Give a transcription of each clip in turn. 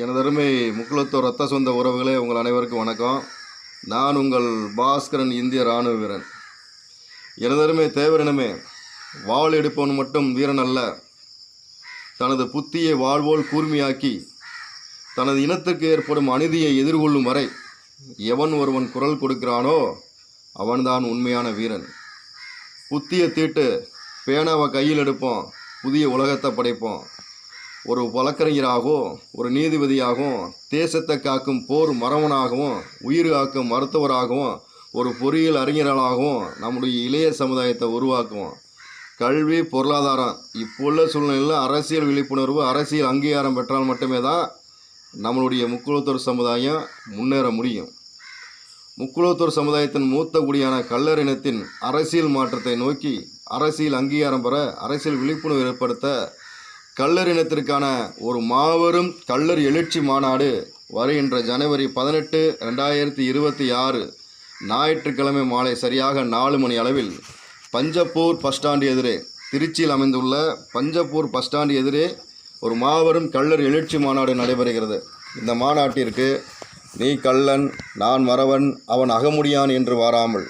எனது அருமை முக்குளத்தூர் ரத்த சொந்த உறவுகளே உங்கள் அனைவருக்கும் வணக்கம். நான் உங்கள் பாஸ்கரன் இந்திய இராணுவ வீரன். எனது அருமை தேவரினமே வாள் எடுப்பவன் மட்டும் வீரன் அல்ல. தனது புத்தியை வாழ்வோல் கூர்மையாக்கி தனது இனத்திற்கு ஏற்படும் அநீதியை எதிர்கொள்ளும் வரை எவன் ஒருவன் குரல் கொடுக்கிறானோ அவன்தான் உண்மையான வீரன். புத்தியை தீட்டு பேனாவை கையில் எடுப்போம் புதிய உலகத்தை படைப்போம். ஒரு வழக்கறிஞராகவும் ஒரு நீதிபதியாகவும் தேசத்தை காக்கும் போர் மரவனாகவும் உயிர் காக்கும் மருத்துவராகவும் ஒரு பொறியியல் அறிஞர்களாகவும் நம்முடைய இளைய சமுதாயத்தை உருவாக்குவோம். கல்வி பொருளாதாரம் இப்போ உள்ள சூழ்நிலையில் அரசியல் விழிப்புணர்வு அரசியல் அங்கீகாரம் பெற்றால் மட்டுமே தான் நம்மளுடைய முக்குளத்தூர் சமுதாயம் முன்னேற முடியும். முக்குளத்தூர் சமுதாயத்தின் மூத்த குடியான கல்லர் இனத்தின் அரசியல் மாற்றத்தை நோக்கி அரசியல் அங்கீகாரம் பெற அரசியல் விழிப்புணர்வு ஏற்படுத்த கள்ளர் இனத்திற்கான ஒரு மாபெரும் கள்ளர் எழுச்சி மாநாடு வருகின்ற ஜனவரி பதினெட்டு ரெண்டாயிரத்தி இருபத்தி ஆறு ஞாயிற்றுக்கிழமை மாலை சரியாக நாலு மணி அளவில் பஞ்சப்பூர் பஸ் ஸ்டாண்டு எதிரே திருச்சியில் அமைந்துள்ள பஞ்சப்பூர் பஸ் ஸ்டாண்டு எதிரே ஒரு மாபெரும் கள்ளர் எழுச்சி மாநாடு நடைபெறுகிறது. இந்த மாநாட்டிற்கு நீ கள்ளன் நான் மறவன் அவன் அகமுடியான் என்று வாராமல்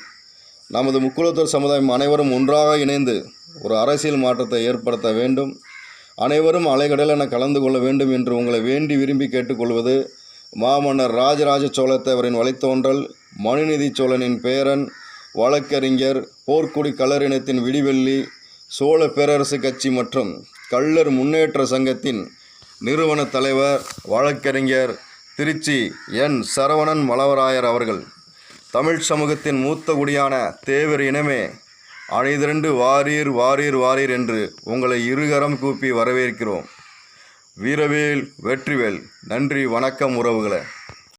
நமது முக்குளத்தூர் சமுதாயம் அனைவரும் ஒன்றாக இணைந்து ஒரு அரசியல் மாற்றத்தை ஏற்படுத்த வேண்டும். அனைவரும் அலைகடலென கலந்து கொள்ள வேண்டும் என்று உங்களை வேண்டி விரும்பி கேட்டுக்கொள்வது மாமன்னர் ராஜராஜ சோழத்தேவரின் வழித்தோன்றல் மனுநீதி சோழனின் பேரன் வழக்கறிஞர் போர்க்குடி கலரினத்தின் விடிவெள்ளி சோழ பேரரசு கட்சி மற்றும் கள்ளர் முன்னேற்ற சங்கத்தின் நிறுவன தலைவர் வழக்கறிஞர் திருச்சி என். சரவணன் மலவராயர் அவர்கள். தமிழ் சமூகத்தின் மூத்த குடியான தேவர் இனமே அணிதிரண்டு வாரீர் வாரீர் வாரீர் என்று உங்களை இருகரம் கூப்பி வரவேற்கிறோம். வீரவேல் வெற்றிவேல் நன்றி வணக்கம் உறவுகளை.